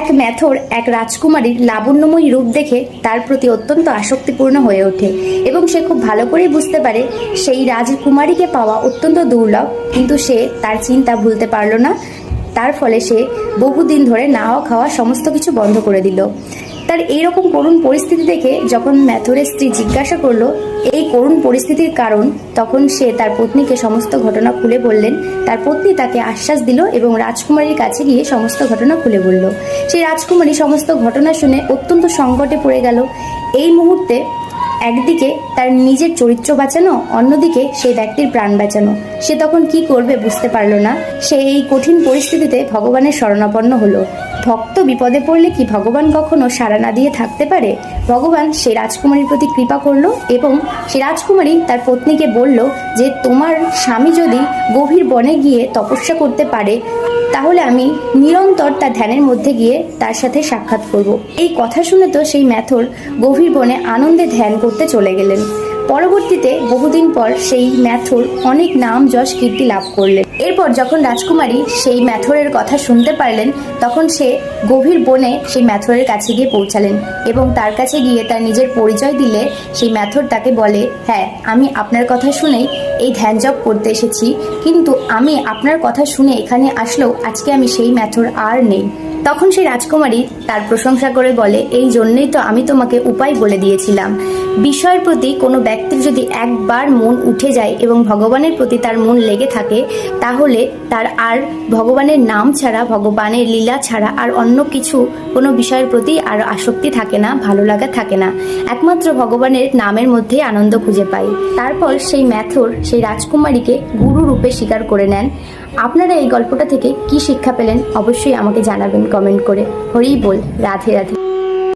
এক ম্যাথর এক রাজকুমারীর লাবণ্যময়ী রূপ দেখে তার প্রতি অত্যন্ত আসক্তিপূর্ণ হয়ে ওঠে এবং সে খুব ভালো করেই বুঝতে পারে সেই রাজকুমারীকে পাওয়া অত্যন্ত দুর্লভ, কিন্তু সে তার চিন্তা ভুলতে পারল না। তার ফলে সে বহুদিন ধরে নাওয়া খাওয়া সমস্ত কিছু বন্ধ করে দিল। তার এইরকম করুণ পরিস্থিতি দেখে যখন ম্যাথরের স্ত্রী জিজ্ঞাসা করল, এই করুণ পরিস্থিতির কারণ? তখন সে তার পত্নীকে সমস্ত ঘটনা খুলে বললেন, তার পত্নী তাকে আশ্বাস দিল এবং রাজকুমারীর কাছে গিয়ে সমস্ত ঘটনা খুলে বলল। সেই রাজকুমারী সমস্ত ঘটনা শুনে অত্যন্ত সংকটে পড়ে গেল। এই মুহূর্তে একদিকে তার নিজের চরিত্র বাঁচানো, অন্যদিকে সেই ব্যক্তির প্রাণ বাঁচানো। সে তখন কি করবে বুঝতে পারল না। সে এই কঠিন পরিস্থিতিতে ভগবানের শরণাপন্ন হলো। ভক্ত বিপদে পড়লে কি ভগবান কখনো সাড়া না দিয়ে থাকতে পারে? ভগবান সে রাজকুমারীর প্রতি কৃপা করল এবং সে রাজকুমারী তার পত্নীকে বলল যে, তোমার স্বামী যদি গভীর বনে গিয়ে তপস্যা করতে পারে তাহলে আমি নিরন্তর তার ধ্যানের মধ্যে গিয়ে তার সাথে সাক্ষাৎ করব। এই কথা শুনে তো সেই ম্যাথর গভীর বনে আনন্দে ধ্যান করতে চলে গেলেন। পরবর্তীতে বহুদিন পর সেই ম্যাথর অনেক নাম যশ কীর্তি লাভ করলেন। এরপর যখন রাজকুমারী সেই ম্যাথরের কথা শুনতে পারলেন, তখন সে গভীর বনে সেই ম্যাথরের কাছে গিয়ে পৌঁছালেন এবং তার কাছে গিয়ে তার নিজের পরিচয় দিলে সেই ম্যাথর তাকে বলে হ্যাঁ আমি আপনার কথা শুনেই এই ধ্যান জপ করতে এসেছি। কিন্তু আমি আপনার কথা শুনে এখানে আসলেও আজকে আমি সেই ম্যাথর আর নেই। তখন সেই রাজকুমারী তার প্রশংসা করে বলে, এই জন্যই তো আমি তোমাকে উপায় বলে দিয়েছিলাম। বিষয়ের প্রতি কোনো ব্যক্তির যদি একবার মন উঠে যায় এবং ভগবানের প্রতি তার মন লেগে থাকে, তাহলে তার আর ভগবানের নাম ছাড়া, ভগবানের লীলা ছাড়া আর অন্য কিছু কোনো বিষয়ের প্রতি আর আসক্তি থাকে না, ভালো লাগা থাকে না। একমাত্র ভগবানের নামের মধ্যেই আনন্দ খুঁজে পাই। তারপর সেই ম্যাথর সেই রাজকুমারীকে গুরু রূপে স্বীকার করে নেন। আপনারা এই গল্পটা থেকে কি শিক্ষা পেলেন, অবশ্যই আমাকে জানাবেন কমেন্ট করে। হরি বল রাধে রাধে।